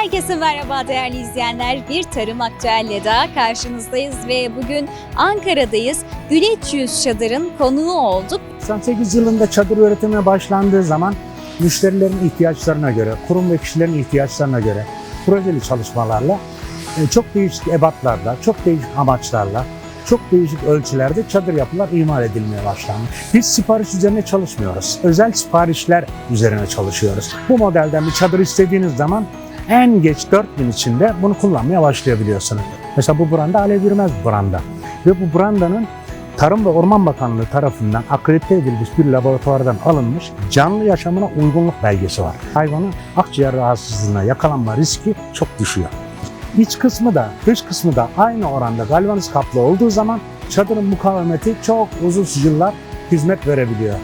Herkese merhaba değerli izleyenler. Bir Tarım Aktüel'le daha karşınızdayız ve bugün Ankara'dayız. Güleç Yüz Çadır'ın konuğu olduk. 98 yılında çadır üretime başlandığı zaman müşterilerin ihtiyaçlarına göre, kurum ve kişilerin ihtiyaçlarına göre projeli çalışmalarla e, çok değişik ebatlarda, çok değişik amaçlarla, çok değişik ölçülerde çadır yapılar imal edilmeye başlanmış. Biz sipariş üzerine çalışmıyoruz. Özel siparişler üzerine çalışıyoruz. Bu modelden bir çadır istediğiniz zaman en geç 4 gün içinde bunu kullanmaya başlayabiliyorsunuz. Mesela bu branda alev yürümez branda. Ve bu brandanın Tarım ve Orman Bakanlığı tarafından akredite edilmiş bir laboratuvardan alınmış canlı yaşamına uygunluk belgesi var. Hayvanın akciğer rahatsızlığına yakalanma riski çok düşüyor. İç kısmı da dış kısmı da aynı oranda galvaniz kaplı olduğu zaman çadırın mukavemeti çok uzun yıllar hizmet verebiliyor.